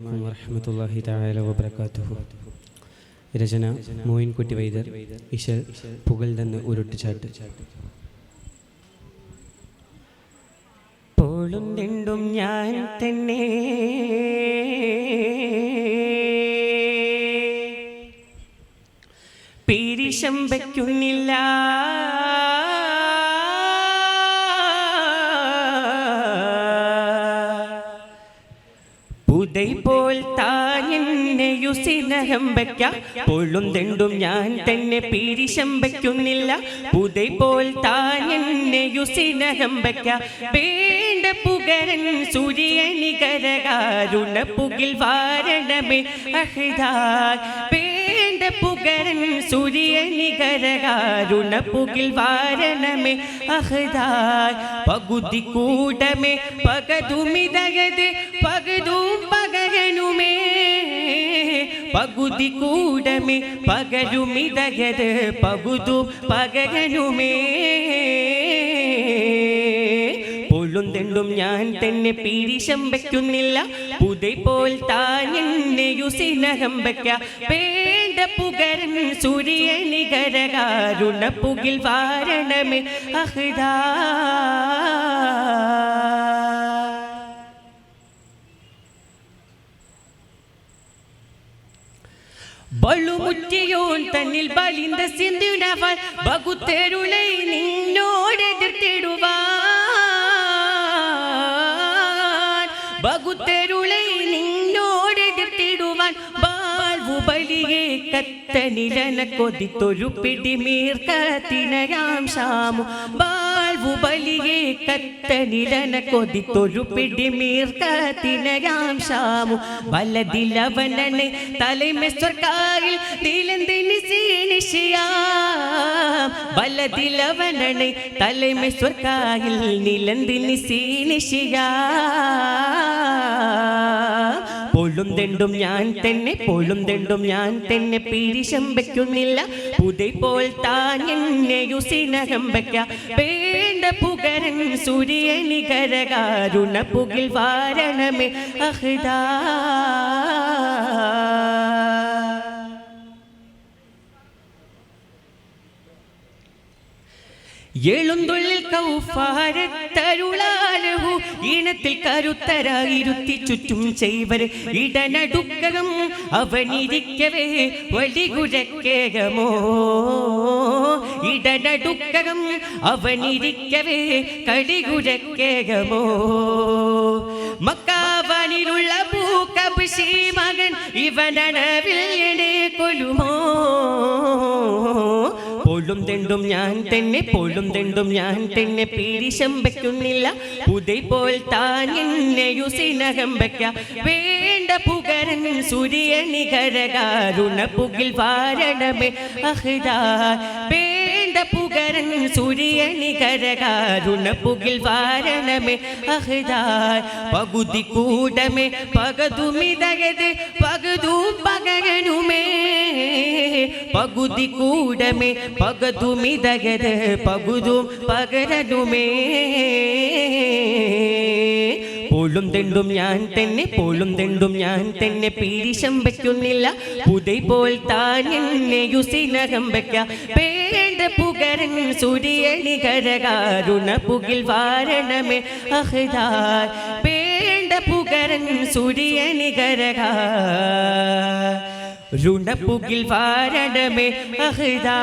വറഹമത്തല്ലാഹി തആല വബറകാതുഹു. രചന മോയിൻകുട്ടി വൈദ്യർ ഇശൽ പുകൽ തന്ന് ഉരുട്ടിച്ചാട്ട് പോളും തിണ്ടും ഞാൻ തന്നെ. പീരിശം വയ്ക്കുന്നില്ല പുതൈ പോൽ താനെന്നെയു സ്നേഹം വയ്ക്ക. പോളും തെണ്ടും ഞാൻ തന്നെ പീരിശം വയ്ക്കുന്നില്ല. പുതൈപോൽ താനെന്നെയു സ്നേഹം വയ്ക്ക. വേണ്ട പുകരൻ സൂര്യനികരകാരുണ പുകിൽ വാരണമേ അഹിതാ പുകരൻ സൂര്യനികരകാരുണ പുകിൽ വാരണമേ അഹിതാ പകുതി കൂടമേ പകതുമിതയത് പകതും പകുതി കൂടമേ പകരുമിതകത് പകുതു പകരനുമേ പൊള്ളും തെണ്ടും ഞാൻ തന്നെ പീരിശം വയ്ക്കുന്നില്ല പുതൈ പോൽ താൻ എന്നെയു സ്നേഹം വയ്ക്ക. വേണ്ട പുകരൻ സൂര്യനികരകാരുണ പുകിൽ വാരണമേ അഹ്ദാ. ബളുമുറ്റിയോൻ തന്നിൽ ബലിന്ത സിന്ധിടവൻ നിന്നോട് നിന്നോടെതിർത്തിടുവാൻ. ബകുത്തേരുളை കത്തനിലന കൊതിത്തൊരു പിടിമീർക്കത്തിനയാം ശാമു. ബാൽവു ബലിയെ കത്തനിലന കൊതിത്തൊരു പിടിമീർക്കത്തിനയാം ശാമു. വലതിലവനനെ തലമെസ്വർക്കാരിൽ ദിലന്തിനി സീനിഷിയാം വലതിലവനനെ തലമെസ്വർക്കാരിൽ നിലന്തിന് സീനിഷിയാം പൊള്ളും തെണ്ടും ഞാൻ തന്നെ പോലും തെണ്ടും ഞാൻ തന്നെ. പീരിശം പുതി പോൽ താൻ എന്നെ യുസിനകമ്പയ്ക്ക വേണ്ട പുകരൻ സൂര്യനികരകാരുണ പുകിൽ വാരണമേ അഹ്ദാ. എഴുന്തുള്ളിൽ കൗഫാരത്തരുളാലഹു ഈണത്തിൽ കരുത്തരായിരുത്തി ചുറ്റും ചെയ്വർ. ഇടനടുക്കകം അവനിരിക്കവേ വലികുരക്കേകമോ ഇടനടുക്കകം അവനിരിക്കവേ കടികുരക്കേകമോ മക്കാവാനിലുള്ള പൂക്കബിഷി മകൻ ഇവനവിൽ എന്നെ പൊള്ളും തെണ്ടും ഞാൻ തന്നെ പോലും തെണ്ടും ഞാൻ തന്നെ പീരിശം വെക്കുന്നില്ല. പുതൈ പോൽ താൻ എന്നെയു സ്നേഹം വെക്ക. വേണ്ട പുകരൻ സൂര്യനികരകാരുണ പുകിൽ വാരണമേ അഹ്ദാ വേണ്ട പുകരൻ സൂര്യനികരകാരുണ പുകിൽ വാരണമേ അഹ്ദാ പകുതി കൂടമേ. പകതുമിതകത് പകുതും പകരനുമേ. പകുതി കൂടമേ പകതുമിതകത് പകുതും പകരതുമേ. പോളും തെണ്ടും ഞാൻ തന്നെ പോളും തെണ്ടും ഞാൻ തന്നെ പീരിശം വയ്ക്കുന്നില്ല. പുതൈ പോൽ താൻ എന്നെ യുസിനകം വയ്ക്ക. പേണ്ട പുകരൻ സൂര്യനികരകാരുണ പുകിൽ വാരണമേ അഹ്ദാ. പേണ്ട പുകരൻ സൂര്യനികരകാ രുണപ്പുകിൽ വാരണമേ അഹ്ദാ.